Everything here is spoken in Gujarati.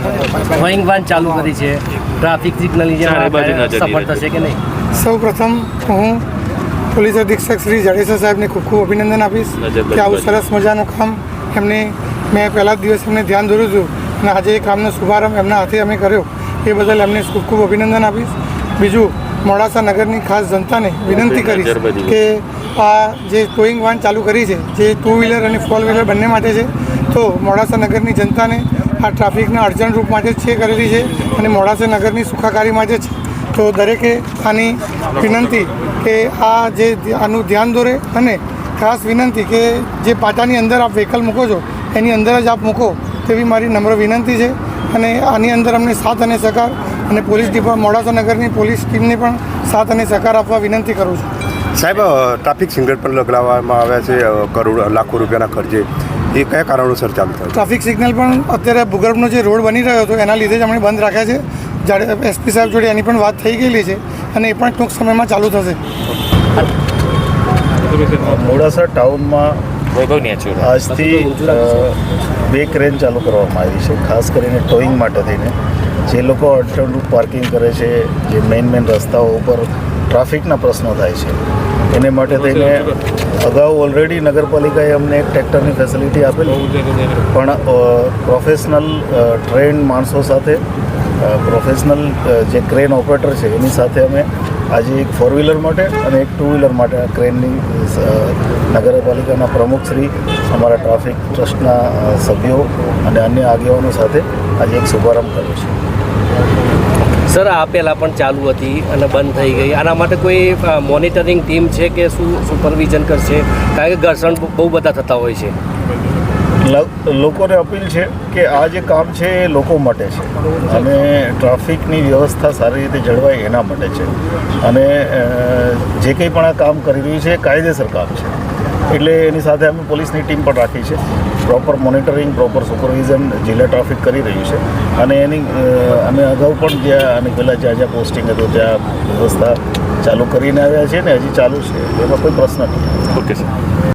ટોઈંગ વાન ચાલુ કરી છે. ટ્રાફિક સિગ્નલની નજર સફળ થશે કે નહીં? સૌ પ્રથમ હું પોલીસ અધિક્ષક શ્રી જાડેજા સાહેબને ખૂબ ખૂબ અભિનંદન આપીશ કે આવું સરસ મજાનું કામ એમને મેં પહેલા જ દિવસ એમને ધ્યાન દોર્યું હતું અને આજે એ કામનો શુભારંભ એમના હાથે અમે કર્યો. એ બદલ એમને ખૂબ ખૂબ અભિનંદન આપીશ. બીજું મોડાસા નગરની ખાસ જનતાને વિનંતી કરીશ કે આ જે ટોઈંગ વાન ચાલુ કરી છે જે ટુ વ્હીલર અને ફોર વ્હીલર બંને માટે છે તો મોડાસા નગરની જનતાને આ ટ્રાફિકના અડચણ રૂપ માટે જ છે કરેલી છે અને મોડાસા નગરની સુખાકારી માટે છે, તો દરેકે આની વિનંતી કે આ જે આનું ધ્યાન દોરે અને ખાસ વિનંતી કે જે પાટાની અંદર આપ વ્હીકલ મૂકો છો, એની અંદર જ આપ મૂકો તેવી મારી નમ્ર વિનંતી છે અને આની અંદર અમને સાથ અને સહકાર અને પોલીસ ડિપા, મોડાસા નગરની પોલીસ ટીમને પણ સાથ અને સહકાર આપવા વિનંતી કરું છું. સાહેબ ટ્રાફિક સિગ્નલ પણ લગાવવામાં આવ્યા છે કરોડ, લાખો રૂપિયાના ખર્ચે. એ કયા કારણોસર ચાલુ થાય? ટ્રાફિક સિગ્નલ પણ અત્યારે ભૂગર્ભનો જે રોડ બની રહ્યો હતો એના લીધે જ અમે બંધ રાખ્યા છે. જ્યારે એસપી સાહેબ જોડે એની પણ વાત થઈ ગયેલી છે અને એ પણ ટૂંક સમયમાં ચાલુ થશે. મોડાસા ટાઉનમાં આજથી બે ક્રેન ચાલુ કરવામાં આવી છે ખાસ કરીને ટોઈંગ માટે થઈને. જે લોકો અડચણરૂપ પાર્કિંગ કરે છે જે મેઇન મેઇન રસ્તાઓ ઉપર ટ્રાફિકના પ્રશ્નો થાય છે. એને માટે થઈને અગાઉ ઓલરેડી નગરપાલિકાએ અમને એક ટ્રેક્ટરની ફેસિલિટી આપેલી. પણ પ્રોફેશનલ ટ્રેન્ડ માણસો સાથે પ્રોફેશનલ જે ક્રેન ઓપરેટર છે, એની સાથે અમે આજે એક ફોર વ્હીલર માટે અને એક ટુ વ્હીલર માટે આ ક્રેનની નગરપાલિકાના નગરપાલિકાના પ્રમુખશ્રી અમારા ટ્રાફિક ટ્રસ્ટના સભ્યો અને અન્ય આગેવાનો સાથે આજે એક શુભારંભ કર્યો છે. સર, આ પહેલાં પણ ચાલુ હતી અને બંધ થઈ ગઈ. આના માટે કોઈ મોનિટરિંગ ટીમ છે કે શું સુપરવિઝન કરશે? કારણ કે ઘર્ષણ બહુ બધા થતા હોય છે. લોકોને અપીલ છે કે આ જે કામ છે એ લોકો માટે છે. અને ટ્રાફિકની વ્યવસ્થા સારી રીતે જળવાય એના માટે છે. અને જે કંઈ પણ આ કામ કરી રહ્યું છે એ કાયદેસર કામ છે. એટલે એની સાથે અમે પોલીસની ટીમ પણ રાખી છે. પ્રોપર મોનિટરિંગ પ્રોપર સુપરવિઝન જિલ્લા ટ્રાફિક કરી રહ્યું છે. અને એની અમે અગાઉ પણ જ્યાં, અને પહેલાં જ્યાં જ્યાં પોસ્ટિંગ હતું, ત્યાં વ્યવસ્થા ચાલુ કરીને આવ્યા છે ને હજી ચાલુ છે. એમાં કોઈ પ્રશ્ન નથી. Okay sir